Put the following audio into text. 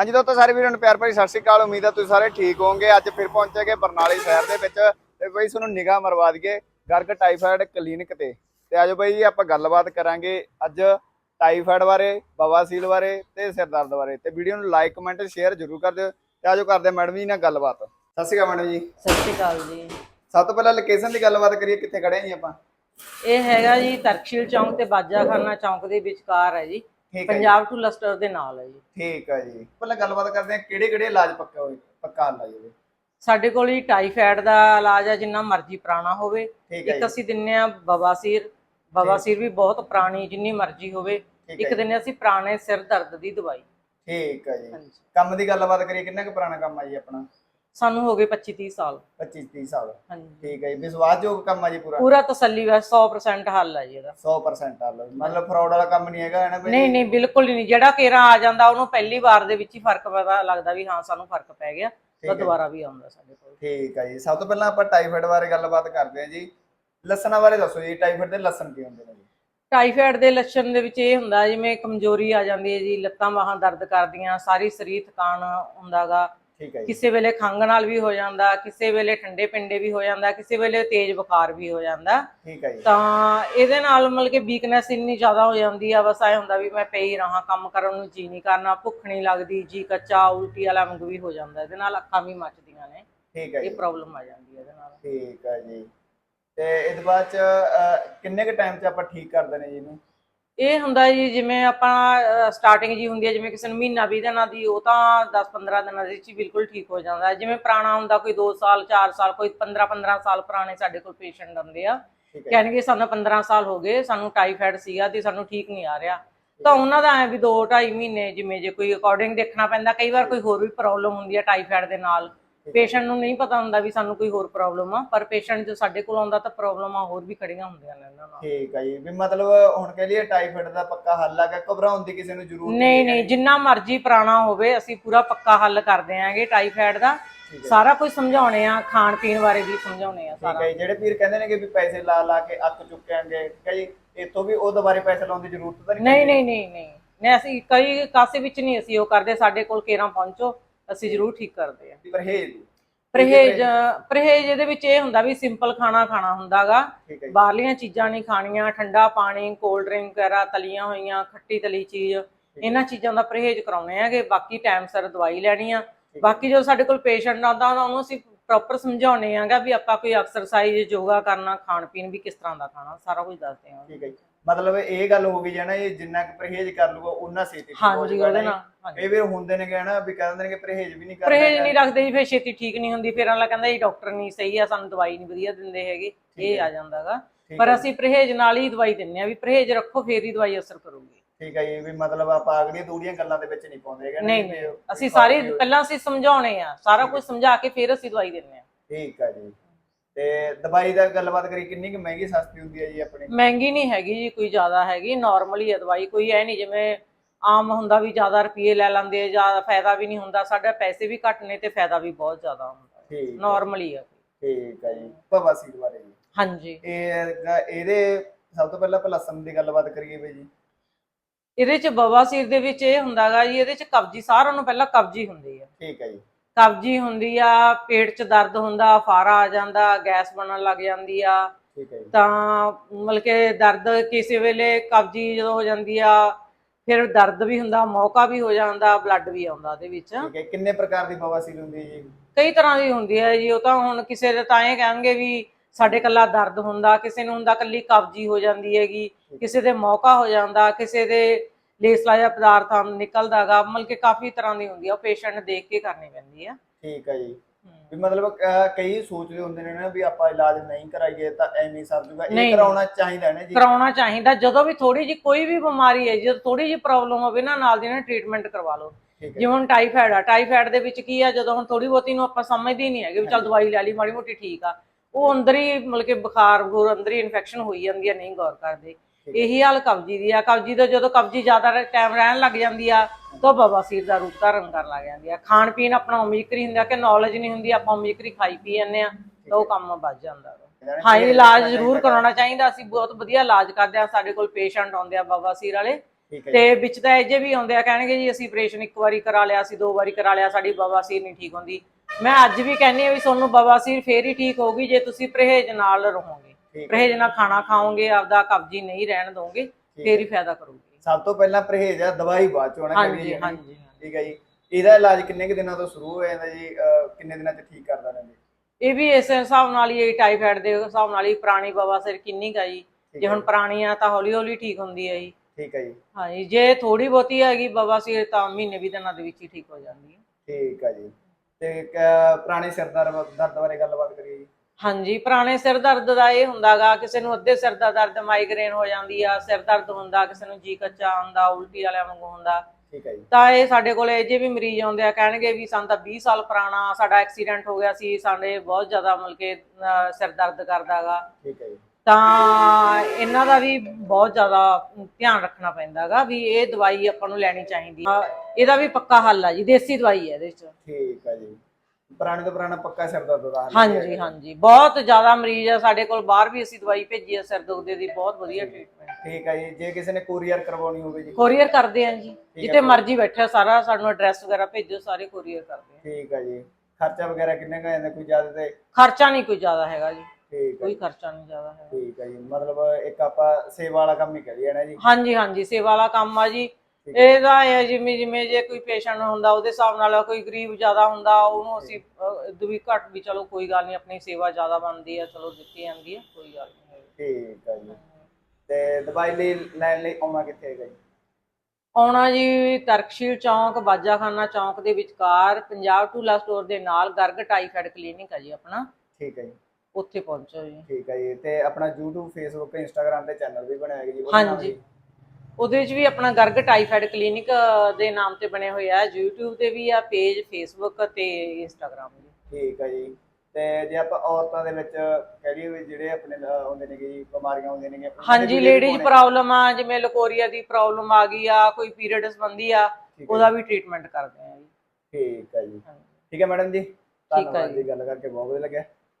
ਹਾਂਜੀ ਦੋਸਤੋ ਸਾਰੇ ਵੀਰਾਂ ਨੂੰ ਪਿਆਰ ਭਰੀ ਸਤਿ ਸ਼੍ਰੀ ਅਕਾਲ। ਉਮੀਦ ਹੈ ਤੁਸੀਂ ਸਾਰੇ ਠੀਕ ਹੋਵੋਗੇ। ਅੱਜ ਫਿਰ ਪਹੁੰਚੇ ਗਏ ਬਰਨਾਲੇ ਸ਼ਹਿਰ ਦੇ ਵਿੱਚ ਤੇ ਬਈ ਤੁਹਾਨੂੰ ਨਿਗਾਹ ਮਰਵਾ ਦਈਏ ਗਰਗ ਟਾਈਫਾਇਡ ਕਲੀਨਿਕ ਤੇ। ਤੇ ਆਜੋ ਬਈ ਜੀ ਆਪਾਂ ਗੱਲਬਾਤ ਕਰਾਂਗੇ ਅੱਜ ਟਾਈਫਾਇਡ ਬਾਰੇ ਬਵਾਸੀਰ ਬਾਰੇ ਤੇ ਸਿਰ ਦਰਦ ਬਾਰੇ। ਤੇ ਵੀਡੀਓ ਨੂੰ ਲਾਈਕ ਕਮੈਂਟ ਸ਼ੇਅਰ ਜ਼ਰੂਰ ਕਰ ਦਿਓ ਤੇ ਆਜੋ ਕਰਦੇ ਮੈਡਮ ਜੀ ਨਾਲ ਗੱਲਬਾਤ। ਸਤਿ ਸ਼੍ਰੀ ਅਕਾਲ ਮੈਡਮ ਜੀ। ਸਤਿ ਸ਼੍ਰੀ ਅਕਾਲ ਜੀ। ਸਭ ਤੋਂ ਪਹਿਲਾਂ ਲੋਕੇਸ਼ਨ ਦੀ ਗੱਲਬਾਤ ਕਰੀਏ ਕਿੱਥੇ ਖੜੇ ਜੀ ਆਪਾਂ? ਇਹ ਹੈਗਾ ਜੀ ਤਰਕਸ਼ੀਲ ਚੌਂਕ ਤੇ ਬਾਜਾਖਾਨਾ ਚੌਂਕ ਦੇ ਵਿਚਕਾਰ ਹੈ ਜੀ। ਠੀਕ ਹੈ ਪੰਜਾਬ ਟੂ ਲਸਟਰ ਦੇ ਨਾਲ ਹੈ ਜੀ। ਠੀਕ ਹੈ ਜੀ। ਪਹਿਲਾਂ ਗੱਲਬਾਤ ਕਰਦੇ ਹਾਂ ਕਿਹੜੇ ਕਿਹੜੇ ਇਲਾਜ ਪੱਕਾ ਹੋਏ ਪੱਕਾ ਹੱਲ ਆ ਜੀ ਇਹਦੇ? ਸਾਡੇ ਕੋਲ ਹੀ ਟਾਈਫਾਇਡ ਦਾ ਇਲਾਜ ਹੈ ਜਿੰਨਾ ਮਰਜ਼ੀ ਪੁਰਾਣਾ ਹੋਵੇ। ਇੱਕ ਅਸੀਂ ਦਿੰਨੇ ਆ ਬਵਾਸੀਰ। ਬਵਾਸੀਰ ਵੀ ਬਹੁਤ ਪੁਰਾਣੀ ਜਿੰਨੀ ਮਰਜ਼ੀ ਹੋਵੇ। ਇੱਕ ਦਿੰਨੇ ਅਸੀਂ ਪੁਰਾਣੇ ਸਿਰ ਦਰਦ ਦੀ ਦਵਾਈ। ਠੀਕ ਹੈ ਜੀ। ਕੰਮ ਦੀ ਗੱਲਬਾਤ ਕਰੀਏ ਕਿੰਨਾ ਕੁ ਪੁਰਾਣਾ ਕੰਮ ਆ ਜੀ ਆਪਣਾ? ਸਾਨੂੰ ਹੋ ਗਏ 25 30 ਸਾਲ। 25 30 ਸਾਲ। ਹਾਂਜੀ। ਠੀਕ ਹੈ ਜੀ ਵਿਸ਼ਵਾਸਯੋਗ ਕੰਮ ਆ ਜੀ ਪੂਰਾ? ਪੂਰਾ ਤਸੱਲੀ ਵੈ 100% ਹੱਲ ਹੈ ਜੀ ਇਹਦਾ। 100% ਹੱਲ। ਮਤਲਬ ਫਰਾਡ ਵਾਲਾ ਕੰਮ ਨਹੀਂ ਹੈਗਾ ਹੈ ਨਾ ਬਈ ਨਹੀਂ ਨਹੀਂ ਬਿਲਕੁਲ ਹੀ ਨਹੀਂ। ਜਿਹੜਾ ਕੇਰਾ ਆ ਜਾਂਦਾ ਉਹਨੂੰ ਪਹਿਲੀ ਵਾਰ ਦੇ ਵਿੱਚ ਹੀ ਫ਼ਰਕ ਪਤਾ ਲੱਗਦਾ ਵੀ ਹਾਂ ਸਾਨੂੰ ਫ਼ਰਕ ਪੈ ਗਿਆ। ਤਾਂ। ਦੁਬਾਰਾ ਵੀ ਆਉਂਦਾ ਸਾਡੇ ਕੋਲ। ਠੀਕ ਹੈ ਜੀ। ਸਭ ਤੋਂ ਪਹਿਲਾਂ ਆਪਾਂ ਟਾਈਫਾਇਡ ਬਾਰੇ ਗੱਲਬਾਤ ਕਰਦੇ ਹਾਂ ਜੀ। ਲੱਛਣਾਂ ਬਾਰੇ ਦੱਸੋ ਜੀ ਟਾਈਫਾਇਡ ਦੇ ਲੱਛਣ ਕੀ ਹੁੰਦੇ ਨੇ ਜੀ? ਟਾਈਫਾਇਡ ਦੇ ਲੱਛਣ ਦੇ ਵਿੱਚ ਇਹ ਹੁੰਦਾ ਜਿਵੇਂ ਕਮਜ਼ੋਰੀ ਆ ਜਾਂਦੀ ਹੈ ਜੀ ਲੱਤਾਂ ਬਾਹਾਂ ਦਰਦ ਕਰਦੀਆਂ ਸਾਰੀ ਸਰੀਰ ਥਕਾਨ ਹੁੰਦਾਗਾ। ਠੀਕ ਹੈ ਜੀ। ਕਿਸੇ ਵੇਲੇ ਖੰਘ ਨਾਲ ਵੀ ਹੋ ਜਾਂਦਾ ਕਿਸੇ ਵੇਲੇ ਠੰਡੇ ਪਿੰਡੇ ਵੀ ਹੋ ਜਾਂਦਾ ਕਿਸੇ ਵੇਲੇ ਤੇਜ਼ ਬੁਖਾਰ ਵੀ ਹੋ ਜਾਂਦਾ। ਠੀਕ ਹੈ ਜੀ। ਤਾਂ ਇਹਦੇ ਨਾਲ ਮਤਲਬ ਕਿ ਵੀਕਨੈਸ ਇੰਨੀ ਜ਼ਿਆਦਾ ਹੋ ਜਾਂਦੀ ਆ ਬਸ ਐ ਹੁੰਦਾ ਵੀ ਮੈਂ ਪਈ ਰਹਾ ਕੰਮ ਕਰਨ ਨੂੰ ਜੀ ਨਹੀਂ ਕਰਨਾ ਭੁੱਖ ਨਹੀਂ ਲੱਗਦੀ ਜੀ ਕੱਚਾ ਉਲਟੀ ਵਾਲਾ ਵਾਂਗ ਵੀ ਹੋ ਜਾਂਦਾ। ਇਹਦੇ ਨਾਲ ਅੱਖਾਂ ਵੀ ਮੱਚਦੀਆਂ ਨੇ। ਠੀਕ ਹੈ ਇਹ ਪ੍ਰੋਬਲਮ ਆ ਜਾਂਦੀ ਹੈ ਇਹਦੇ ਨਾਲ। ਠੀਕ ਹੈ ਜੀ। ਤੇ ਇਹਦੇ ਬਾਅਦ ਚ ਅਹ, ਕਿੰਨੇ ਕੁ ਟਾਈਮ ਚ ਆਪਾਂ ਠੀਕ ਕਰ ਦੇਣੇ ਜੀ ਇਹਨੂੰ? ਇਹ ਹੁੰਦਾ ਜੀ ਜਿਵੇਂ ਆਪਾਂ ਸਟਾਰਟਿੰਗ ਜੀ ਹੁੰਦੀ ਹੈ ਜਿਵੇਂ ਕਿਸੇ ਨੂੰ ਮਹੀਨਾ 20 ਦਿਨਾਂ ਦੀ ਉਹ ਤਾਂ 10-15 ਦਿਨਾਂ ਦੇ ਵਿੱਚ ਹੀ ਬਿਲਕੁਲ ਠੀਕ ਹੋ ਜਾਂਦਾ ਜਿਵੇਂ ਪੁਰਾਣਾ ਹੁੰਦਾ ਕੋਈ 2 ਸਾਲ 4 ਸਾਲ ਕੋਈ 15-15 ਸਾਲ ਪੁਰਾਣੇ ਸਾਡੇ ਕੋਲ ਪੇਸ਼ੈਂਟ ਆਉਂਦੇ ਆ। ਕਹਿਣਗੇ ਸਾਨੂੰ 15 ਸਾਲ ਹੋ ਗਏ ਸਾਨੂੰ ਟਾਈਫਾਇਡ ਸੀਗਾ ਤੇ ਸਾਨੂੰ ਠੀਕ ਨਹੀਂ ਆ ਰਿਹਾ। ਤਾਂ ਉਹਨਾਂ ਦਾ ਐ ਵੀ 2 2.5 ਮਹੀਨੇ ਜਿਵੇਂ ਜੇ ਕੋਈ ਅਕੋਰਡਿੰਗ ਦੇਖਣਾ ਪੈਂਦਾ ਕਈ ਵਾਰ ਕੋਈ ਹੋਰ ਵੀ ਪ੍ਰੋਬਲਮ ਹੁੰਦੀ ਹੈ ਟਾਈਫਾਇਡ ਦੇ ਨਾਲ। ਪੇਸ਼ੈਂਟ ਨੂੰ ਨਹੀਂ ਪਤਾ ਹੁੰਦਾ ਵੀ ਸਾਨੂੰ ਕੋਈ ਹੋਰ ਪ੍ਰੋਬਲਮ ਆ ਪਰ ਪੇਸ਼ੈਂਟ ਜੋ ਸਾਡੇ ਕੋਲ ਆਉਂਦਾ ਤਾਂ ਪ੍ਰੋਬਲਮਾਂ ਹੋਰ ਵੀ ਖੜੀਆਂ ਹੁੰਦੀਆਂ ਨੇ ਇਹਨਾਂ ਨਾਲ। ਠੀਕ ਹੈ ਜੀ ਵੀ ਮਤਲਬ ਹੁਣ ਕਹਿ ਲਈਏ ਟਾਈਫਾਇਡ ਦਾ ਪੱਕਾ ਹੱਲ ਆ ਕਿ ਘਬਰਾਉਣ ਦੀ ਕਿਸੇ ਨੂੰ ਜ਼ਰੂਰਤ ਨਹੀਂ ਨਹੀਂ ਜਿੰਨਾ ਮਰਜ਼ੀ ਪੁਰਾਣਾ ਹੋਵੇ ਅਸੀਂ ਪੂਰਾ ਪੱਕਾ ਹੱਲ ਕਰਦੇ ਆਂਗੇ ਟਾਈਫਾਇਡ ਦਾ। ਠੀਕ ਹੈ ਸਾਰਾ ਕੁਝ ਸਮਝਾਉਣੇ ਆ ਖਾਣ ਪੀਣ ਬਾਰੇ ਵੀ ਸਮਝਾਉਣੇ ਆ ਠੀਕ ਸਾਰਾ। ਹੈ ਜੀ, ਜਿਹੜੇ ਵੀਰ ਕਹਿੰਦੇ ਨੇ ਕਿ ਵੀ ਪੈਸੇ ਲਾ ਲਾ ਕੇ ਅੱਕ ਚੁੱਕਿਆਂਗੇ ਠੀਕ ਹੈ ਜੀ ਇਤੋਂ ਵੀ ਉਹ ਦੁਬਾਰੇ ਪੈਸੇ ਲਾਉਣ ਦੀ ਜ਼ਰੂਰਤ ਤਾਂ ਨਹੀਂ ਨਹੀਂ ਨਹੀਂ ਨਹੀਂ। ਨਹੀਂ ਅਸੀਂ ਕਈ ਕਾਸੇ ਵਿੱਚ ਨਹੀਂ ਅਸੀਂ ਉਹ ਕਰਦੇ ਸਾਡੇ ਕੋਲ ਕੇਰਾਂ ਪਹੁੰਚੋ ਅਸੀਂ ਜ਼ਰੂਰ ਠੀਕ ਕਰਦੇ ਆ ਪਰਹੇਜ਼। ਪਰਹੇਜ ਪਰਹੇਜ ਇਹਦੇ ਵਿੱਚ ਇਹ ਹੁੰਦਾ ਵੀ ਸਿੰਪਲ ਖਾਣਾ ਖਾਣਾ ਹੁੰਦਾਗਾ। ਠੀਕ ਹੈ ਜੀ। ਬਾਹਰਲੀਆਂ ਚੀਜ਼ਾਂ ਨਹੀਂ ਖਾਣੀਆਂ ਠੰਡਾ ਪਾਣੀ ਕੋਲਡ ਡਰਿੰਕ ਵਗੈਰਾ ਤਲੀਆਂ ਹੋਈਆਂ ਖੱਟੀ ਤਲੀ ਚੀਜ਼ ਇਹਨਾਂ ਚੀਜ਼ਾਂ ਦਾ ਪਰਹੇਜ ਕਰਾਉਣੇ ਆਗੇ ਬਾਕੀ ਟਾਈਮ ਸਿਰ ਦਵਾਈ ਲੈਣੀ ਆ। ਬਾਕੀ ਜਦੋਂ ਸਾਡੇ ਕੋਲ ਪੇਸ਼ੈਂਟ ਆਉਂਦਾ ਉਹਨਾਂ ਨੂੰ ਅਸੀਂ ਪ੍ਰੋਪਰ ਸਮਝਾਉਣੇ ਆਗਾ ਵੀ ਆਪਾਂ ਕੋਈ ਐਕਸਰਸਾਈਜ਼ ਯੋਗਾ ਕਰਨਾ ਖਾਣ ਪੀਣ ਵੀ ਕਿਸ ਤਰ੍ਹਾਂ ਦਾ ਖਾਣਾ ਸਾਰਾ ਕੁਝ ਦੱਸਦੇ ਆ ਠੀਕ ਹੈ ਜੀ। ਮਤਲਬ ਇਹ ਗੱਲ ਹੋ ਗਈ ਜਣਾ ਇਹ ਜਿੰਨਾ ਕੁ ਪਰਹੇਜ਼ ਕਰ ਲੂਗਾ ਉਹਨਾਂ ਹੋ ਹਾਂਜੀ ਉਹਦੇ। ਨਾਲ ਹਾਂਜੀ। ਕਈ ਵਾਰ ਹੁੰਦੇ ਨੇ ਕਹਿਣਾ ਵੀ ਕਹਿੰਦੇ ਨੇ ਕਿ ਪਰਹੇਜ਼ ਵੀ ਨਹੀਂ ਕਰਨਾ ਪਰਹੇਜ। ਨਹੀਂ ਰੱਖਦੇ ਜੀ ਫਿਰ ਛੇਤੀ ਠੀਕ ਨਹੀਂ ਹੁੰਦੀ ਫਿਰ ਅਗਲਾ ਕਹਿੰਦਾ ਜੀ ਡਾਕਟਰ ਨਹੀਂ ਸਹੀ ਆ ਸਾਨੂੰ ਦਵਾਈ ਨਹੀਂ ਵਧੀਆ ਦਿੰਦੇ ਹੈਗੇ ਇਹ ਆ ਜਾਂਦਾਗਾ ਪਰ ਅਸੀਂ ਪਰਹੇਜ ਨਾਲ ਹੀ ਦਵਾਈ ਦਿੰਨੇ ਆ ਵੀ ਪਰਹੇਜ ਰੱਖੋ ਫੇਰ ਹੀ ਦਵਾਈ ਅਸਰ ਕਰੂਗੀ। ਠੀਕ ਹੈ ਜੀ ਵੀ ਮਤਲਬ ਆਪਾਂ ਅਗਲੀਆਂ ਦੂੜੀਆਂ ਗੱਲਾਂ ਦੇ ਵਿੱਚ ਨਹੀਂ ਪਾਉਂਦੇ ਹੈਗੇ ਨਹੀਂ ਵੀ ਨਹੀਂ ਇਹ- ਅਸੀਂ ਸਾਰੀ ਪਹਿਲਾਂ ਅਸੀਂ ਸਮਝਾਉਣੇ ਆ ਸਾਰਾ ਕੁਝ ਸਮਝਾ ਕੇ ਫਿਰ ਅਸੀਂ ਦਵਾਈ ਦਿੰਨੇ ਆ ਠੀਕ ਹੈ ਜੀ। ਤੇ ਦਵਾਈ ਦਾ ਗੱਲਬਾਤ ਕਰੀ ਕਿੰਨੀ ਕੁ ਮਹਿੰਗੀ ਸਸਤੀ ਹੁੰਦੀ ਹੈ ਜੀ ਆਪਣੀ? ਮਹਿੰਗੀ ਨਹੀਂ ਹੈਗੀ ਜੀ ਕੋਈ ਜ਼ਿਆਦਾ ਹੈਗੀ। ਨਾਰਮਲੀ ਹੈ ਦਵਾਈ ਕੋਈ ਐ ਨਹੀਂ ਜਿਵੇਂ ਆਮ ਹੁੰਦਾ ਵੀ ਜ਼ਿਆਦਾ ਰੁਪਏ ਲੈ ਲੈਂਦੇ ਆ ਜ਼ਿਆਦਾ ਫਾਇਦਾ ਵੀ ਨਹੀਂ ਹੁੰਦਾ। ਸਾਡਾ ਪੈਸੇ ਵੀ ਘੱਟ ਨੇ ਤੇ ਫਾਇਦਾ ਵੀ ਬਹੁਤ ਜ਼ਿਆਦਾ ਹੁੰਦਾ ਠੀਕ ਹੈ, ਨਾਰਮਲੀ ਹੈ ਠੀਕ ਹੈ ਜੀ। ਬਵਾਸੀਰ ਬਾਰੇ ਜੀ। ਹਾਂਜੀ। ਇਹ ਇਹਦੇ ਸਭ ਤੋਂ ਪਹਿਲਾਂ ਆਪਾਂ ਲਸਣ ਦੀ ਗੱਲਬਾਤ ਕਰੀਏ ਬਈ ਜੀ। ਇਹਦੇ ਚ ਬਵਾਸੀਰ ਦੇ ਵਿੱਚ ਇਹ ਹੁੰਦਾਗਾ ਜੀ ਇਹਦੇ ਚ ਕਬਜੀ ਸਾਰਿਆਂ ਨੂੰ ਪਹਿਲਾਂ ਕਬਜੀ ਹੁੰਦੀ ਆ ਠੀਕ ਹੈ ਜੀ। ਕਬਜੀ ਹੁੰਦੀ ਆ ਪੇਟ 'ਚ ਦਰਦ ਹੁੰਦਾ ਫਾਰਾ ਆ ਜਾਂਦਾ ਗੈਸ ਬਣਨ ਲੱਗ ਜਾਂਦੀ ਆ। ਠੀਕ ਹੈ ਜੀ। ਤਾਂ ਮਤਲਬ ਕਿ ਦਰਦ ਕਿਸੇ ਵੇਲੇ ਕਬਜੀ ਜਦੋਂ ਹੋ ਜਾਂਦੀ ਆ ਫਿਰ ਦਰਦ ਵੀ ਹੁੰਦਾ ਮੌਕਾ ਵੀ ਹੋ ਜਾਂਦਾ ਬਲੱਡ ਵੀ ਆਉਂਦਾ ਉਹਦੇ ਵਿੱਚ। ਠੀਕ ਹੈ ਕਿੰਨੇ ਪ੍ਰਕਾਰ ਦੀ ਬਵਾਸੀਰ ਹੁੰਦੀ ਹੈ ਜੀ? ਕਈ ਤਰ੍ਹਾਂ ਦੀ ਹੁੰਦੀ ਹੈ ਜੀ ਉਹ ਤਾਂ ਹੁਣ ਕਿਸੇ ਦੇ ਤਾਂ ਇਹ ਕਹਿਣਗੇ ਵੀ ਸਾਡੇ ਕੱਲਾ ਦਰਦ ਹੁੰਦਾ ਕਿਸੇ ਨੂੰ ਹੁੰਦਾ ਕੱਲੀ ਕਬਜੀ ਹੋ ਜਾਂਦੀ ਹੈਗੀ ਕਿਸੇ ਦੇ ਮੌਕਾ ਹੋ ਜਾਂਦਾ ਕਿਸੇ ਦੇ ਲੇਸਲਾ ਜਿਹਾ ਪਦਾਰਥ ਆ ਨਿਕਲਦਾਗਾ ਮਤਲਬ ਕਿ ਕਾਫੀ ਤਰ੍ਹਾਂ ਦੀ ਹੁੰਦੀ ਆ ਉਹ ਪੇਸ਼ੈਂਟ ਦੇਖ ਕੇ ਕਰਨੀ ਪੈਂਦੀ ਆ। ਠੀਕ ਹੈ ਜੀ। ਵੀ ਮਤਲਬ ਅਹ, ਕਈ ਸੋਚਦੇ ਹੁੰਦੇ ਨੇ ਨਾ ਵੀ ਆਪਾਂ ਇਲਾਜ ਨਹੀਂ ਕਰਾਈਏ ਤਾਂ ਐਵੇਂ ਸਰ ਜੂਗਾ। ਇਹ ਨਹੀਂ। ਕਰਾਉਣਾ ਚਾਹੀਦਾ ਹੈ ਨਾ ਜੀ। ਕਰਾਉਣਾ ਚਾਹੀਦਾ ਜਦੋਂ ਵੀ ਥੋੜੀ ਜੀ ਕੋਈ ਵੀ ਬਿਮਾਰੀ ਹੈ ਜਦੋਂ ਥੋੜੀ ਜੀ ਪ੍ਰੋਬਲਮ ਹੋਵੇ ਨਾ ਨਾਲ ਦੀ ਨਾਲ ਟ੍ਰੀਟਮੈਂਟ ਕਰਵਾ ਲਓ। ਠੀਕ ਹੈ ਜਿਵੇਂ ਹੁਣ ਟਾਈਫਾਇਡ ਆ ਟਾਈਫਾਇਡ ਦੇ ਵਿੱਚ ਕੀ ਆ ਜਦੋਂ ਹੁਣ ਥੋੜੀ ਬਹੁਤੀ ਨੂੰ ਆਪਾਂ ਸਮਝਦੇ ਹੀ ਨਹੀਂ ਹੈਗੇ ਵੀ ਚੱਲ ਦਵਾਈ ਲੈ ਲਈ ਮਾੜੀ ਮੋਟੀ ਠੀਕ ਆ। ਉਹ ਅੰਦਰ ਹੀ ਮਤਲਬ ਕਿ ਬੁਖਾਰ ਬਖੂਰ ਅੰਦਰ ਹੀ ਇਨਫੈਕਸ਼ਨ ਹੋਈ ਜਾਂਦੀ ਆ ਨਹੀਂ ਗੌਰ ਕਰਦੇ। ਇਹੀ ਹਾਲ ਕਬਜੀ ਦੀ ਆ। ਕਬਜੀ ਦਾ ਜਦੋਂ ਕਬਜੀ ਜ਼ਿਆਦਾ ਟਾਈਮ ਰਹਿਣ ਲੱਗ ਜਾਂਦੀ ਆ ਤਾਂ ਬਵਾਸੀਰ ਦਾ ਰੂਪ ਧਾਰਨ ਕਰਨ ਲੱਗ ਜਾਂਦੀ ਆ। ਖਾਣ ਪੀਣ ਆਪਣਾ ਉਮੀਕਰੀ ਹੁੰਦਾ ਕਿ ਨੌਲੇਜ ਨਹੀਂ ਹੁੰਦੀ ਆਪਾਂ ਉਮੀਕਰੀ ਖਾਈ ਪੀ ਜਾਂਦੇ ਆ ਤਾਂ ਉਹ ਕੰਮ ਵੱਜ ਜਾਂਦਾ ਹਾਂ। ਇਲਾਜ ਜ਼ਰੂਰ ਕਰਾਉਣਾ ਚਾਹੀਦਾ ਅਸੀਂ ਬਹੁਤ ਵਧੀਆ ਇਲਾਜ ਕਰਦੇ ਆ ਸਾਡੇ ਕੋਲ ਪੇਸ਼ੈਂਟ ਆਉਂਦੇ ਆ ਬਵਾਸੀਰ ਵਾਲੇ। ਤੇ ਵਿੱਚ ਤਾਂ ਇਹ ਜੇ ਵੀ ਆਉਂਦੇ ਆ ਕਹਿਣਗੇ ਜੀ ਅਸੀਂ ਆਪਰੇਸ਼ਨ ਇੱਕ ਵਾਰੀ ਕਰਾ ਲਿਆ ਸੀ ਦੋ ਵਾਰੀ ਕਰਾ ਲਿਆ ਸਾਡੀ ਬਵਾਸੀਰ ਨਹੀਂ ਠੀਕ ਹੁੰਦੀ। ਮੈਂ ਅੱਜ ਵੀ ਕਹਿੰਦੀ ਆ ਵੀ ਤੁਹਾਨੂੰ ਬਵਾਸੀਰ ਫੇਰ ਹੀ ਠੀਕ ਹੋਊਗੀ ਜੇ ਤੁਸੀਂ ਪਰਹੇਜ਼ ਨਾਲ ਰਹੋਗੇ। ਪਰਹੇਜ਼ ਨਾਲ ਖਾਣਾ ਖਾਓਗੇ ਆਪਦਾ ਕਬਜੀ ਨਹੀਂ ਰਹਿਣ ਦੋਗੇ ਫੇਰ ਹੀ ਫਾਇਦਾ ਕਰੂਗੀ। ਸਭ ਤੋਂ ਪਹਿਲਾਂ ਪਰਹੇਜ਼ ਆ ਦਵਾਈ ਬਾਅਦ ਚੋਂ ਆਉਣਾ ਹਾਂਜੀ ਹਾਂਜੀ ਠੀਕ ਹੈ ਜੀ। ਇਹਦਾ ਇਲਾਜ ਕਿੰਨੇ ਕੁ ਦਿਨਾਂ ਤੋਂ ਸ਼ੁਰੂ ਹੋ ਜਾਂਦਾ ਜੀ? ਕਿੰਨੇ ਦਿਨਾਂ ਚ ਠੀਕ ਕਰਦਾ ਰਹਿੰਦੇ ਇਹ ਵੀ ਇਸ ਹਿਸਾਬ ਨਾਲ ਹੀ ਟਾਈਫਾਇਡ ਦੇ ਹਿਸਾਬ ਨਾਲ ਹੀ ਪੁਰਾਣੀ ਬਵਾਸੀਰ ਕਿੰਨੀ ਕਾ ਜੀ। ਜੇ ਹੁਣ ਪੁਰਾਣੀ ਆ ਤਾਂ ਹੌਲੀ ਹੌਲੀ ਠੀਕ ਹੁੰਦੀ ਹੈ ਜੀ। ਠੀਕ ਹੈ ਜੀ। ਹਾਂਜੀ ਜੇ ਥੋੜੀ ਬਹੁਤੀ ਹੈਗੀ ਬਵਾਸੀਰ ਤਾਂ ਮਹੀਨੇ ਵੀ ਦਿਨਾਂ ਦੇ ਵਿੱਚ ਹੀ ਠੀਕ ਹੋ ਜਾਂਦੀ ਹੈ ਠੀਕ ਹੈ ਜੀ। ਤੇ ਪੁਰਾਣੇ ਸਿਰ ਦਰਦ ਬਾਰੇ ਗੱਲਬਾਤ ਕਰੀਏ ਜੀ। ਹਾਂਜੀ ਪੁਰਾਣੇ ਸਿਰ ਦਰਦ ਦਾ ਇਹ ਹੁੰਦਾਗਾ ਕਿਸੇ ਨੂੰ ਅੱਧੇ ਸਿਰ ਦਾ ਦਰਦ ਮਾਈਗ੍ਰੇਨ ਹੋ ਜਾਂਦੀ ਆ ਸਿਰ ਦਰਦ ਹੁੰਦਾ ਕਿਸੇ ਨੂੰ ਜੀ ਕੱਚਾ ਹੁੰਦਾ ਉਲਟੀ ਵਾਲਿਆਂ ਵਾਂਗੂ ਹੁੰਦਾ। ਠੀਕ ਹੈ ਜੀ। ਤਾਂ ਇਹ ਸਾਡੇ ਕੋਲੇ ਜੇ ਵੀ ਮਰੀਜ਼ ਆਉਂਦੇ ਆ ਕਹਿਣਗੇ ਵੀ ਸਾਨੂੰ ਤਾਂ 20 ਸਾਲ ਪੁਰਾਣਾ ਸਾਡਾ ਐਕਸੀਡੈਂਟ ਹੋ ਗਿਆ ਸੀ ਸਾਡੇ ਬਹੁਤ ਜ਼ਿਆਦਾ ਮਤਲਬ ਕਿ ਸਿਰ ਦਰਦ ਕਰਦਾਗਾ। ਠੀਕ ਹੈ ਜੀ। ਤਾਂ ਇਹਨਾਂ ਦਾ ਵੀ ਬਹੁਤ ਜ਼ਿਆਦਾ ਧਿਆਨ ਰੱਖਣਾ ਪੈਂਦਾਗਾ ਵੀ ਇਹ ਦਵਾਈ ਆਪਾਂ ਨੂੰ ਲੈਣੀ ਚਾਹੀਦੀ ਇਹਦਾ ਵੀ ਪੱਕਾ ਹੱਲ ਆ ਜੀ ਦੇਸੀ ਦਵਾਈ ਹੈ ਇਹਦੇ ਚ। ਠੀਕ ਹੈ ਜੀ। ਪੁਰਾਣੇ ਤੋਂ ਪੁਰਾਣਾ ਪੱਕਾ ਸਿਰ ਦਰਦ ਦਾ ਹੱਲ ਹਾਂਜੀ ਹਾਂਜੀ। ਬਹੁਤ ਜ਼ਿਆਦਾ ਮਰੀਜ਼ ਆ ਸਾਡੇ ਕੋਲ ਬਾਹਰ ਵੀ ਅਸੀਂ ਦਵਾਈ ਭੇਜੀ ਆ ਸਿਰ ਦੁਖਦੇ ਦੀ ਬਹੁਤ ਵਧੀਆ ਟ੍ਰੀਟਮੈਂਟ ਠੀਕ ਹੈ ਜੀ ਜੇ ਕਿਸੇ ਨੇ ਕੋਰੀਅਰ ਕਰਵਾਉਣੀ ਹੋਵੇ ਜੀ। ਕੋਰੀਅਰ ਕਰਦੇ ਆ ਜੀ ਜਿੱਥੇ ਮਰਜ਼ੀ ਬੈਠੇ ਸਾਰਾ ਸਾਨੂੰ ਐਡਰੈਸ ਵਗੈਰਾ ਭੇਜੋ ਸਾਰੇ ਕੋਰੀਅਰ ਕਰਦੇ ਆ। ਠੀਕ ਹੈ ਜੀ। ਖਰਚਾ ਵਗੈਰਾ ਕਿੰਨੇ ਕਾ ਜਾਂਦਾ ਕੋਈ ਜ਼ਿਆਦਾ ਤੇ? ਖਰਚਾ ਨਹੀਂ ਕੋਈ ਜ਼ਿਆਦਾ ਹੈਗਾ ਜੀ ਠੀਕ ਹੈ ਕੋਈ ਖਰਚਾ ਨਹੀਂ ਜ਼ਿਆਦਾ ਹੈਗਾ। ਠੀਕ ਹੈ ਜੀ ਮਤਲਬ ਇੱਕ ਆਪਾਂ ਸੇਵਾ ਵਾਲਾ ਕੰਮ ਹੀ ਕਰੀਏ ਨਾ ਜੀ? ਹਾਂਜੀ ਹਾਂਜੀ ਸੇਵਾ ਵਾਲਾ ਕੰਮ ਆ ਜੀ ਇਹਦਾ ਇਹ ਆ ਜਿਵੇਂ ਜਿਵੇਂ ਜੇ ਕੋਈ ਪੇਸ਼ੈਂਟ ਹੁੰਦਾ ਉਹਦੇ ਹਿਸਾਬ ਨਾਲ ਕੋਈ ਗਰੀਬ ਜ਼ਿਆਦਾ ਹੁੰਦਾ ਉਹਨੂੰ ਅਸੀਂ ਵੀ ਘੱਟ ਵੀ ਚਲੋ ਕੋਈ ਗੱਲ ਨਹੀਂ ਆਪਣੀ ਸੇਵਾ ਜ਼ਿਆਦਾ ਬਣਦੀ ਆ ਚਲੋ ਦਿੱਤੀ ਜਾਂਦੀ ਆ ਕੋਈ ਗੱਲ ਨਹੀਂ। ਠੀਕ ਹੈ ਜੀ। ਤੇ ਦਵਾਈ ਲਈ ਲੈਣ ਲਈ ਆਉਣਾ ਕਿੱਥੇ ਹੈਗਾ ਜੀ? ਆਉਣਾ ਜੀ ਤਰਕਸ਼ੀਲ ਚੌਂਕ ਬਾਜਾਖਾਨਾ ਚੌਂਕ ਦੇ ਵਿਚਕਾਰ ਪੰਜਾਬ ਟੂਲਾ ਸਟੋਰ ਦੇ ਨਾਲ ਗਰਗ ਟਾਈਫਾਇਡ ਕਲੀਨਿਕ ਆ ਜੀ ਆਪਣਾ। ਠੀਕ ਹੈ ਜੀ। ਉੱਥੇ ਪਹੁੰਚੋ ਜੀ। ਠੀਕ ਹੈ ਜੀ ਤੇ ਆਪਣਾ YouTube Facebook Instagram ਤੇ ਚੈਨਲ ਵੀ ਹੈਗਾ ਜੀ ਉਹਦਾ ਨਾਮ ਹਾਂਜੀ। ਉਹਦੇ ਵਿੱਚ ਵੀ ਆਪਣਾ ਗਰਗ ਟਾਈਫਾਇਡ ਕਲੀਨਿਕ ਦੇ ਨਾਮ ਤੇ ਬਣੇ ਹੋਏ ਆ। YouTube ਤੇ ਵੀ ਆ ਪੇਜ Facebook ਤੇ Instagram ਜੀ ਠੀਕ ਹੈ ਜੀ। ਤੇ ਜੇ ਆਪਾਂ ਔਰਤਾਂ ਦੇ ਵਿੱਚ ਕਹਿ ਲਈਏ ਵੀ ਜਿਹੜੇ ਆਪਣੇ ਹੁੰਦੇ ਨੇਗੇ ਜੀ ਬਿਮਾਰੀਆਂ ਹੁੰਦੀਆਂ ਦੇ ਹਾਂਜੀ ਲੇਡੀਜ਼। ਪ੍ਰੋਬਲਮ ਆ ਜਿਵੇਂ ਲਕੋਰੀਆ ਦੀ ਪ੍ਰੋਬਲਮ ਆ ਗਈ ਆ ਕੋਈ ਪੀਰੀਅਡ ਸੰਬੰਧੀ ਆ ਉਹਦਾ ਵੀ ਟ੍ਰੀਟਮੈਂਟ ਕਰਦੇ ਆ ਜੀ। ਠੀਕ ਹੈ ਜੀ। ਹਾਂਜੀ। ਠੀਕ ਹੈ ਮੈਡਮ ਜੀ। ਧੰਨਵਾਦ। ਜੀ। ਗੱਲ ਕਰਕੇ ਬਹੁਤ ਵਧੀਆ ਲੱਗਿਆ।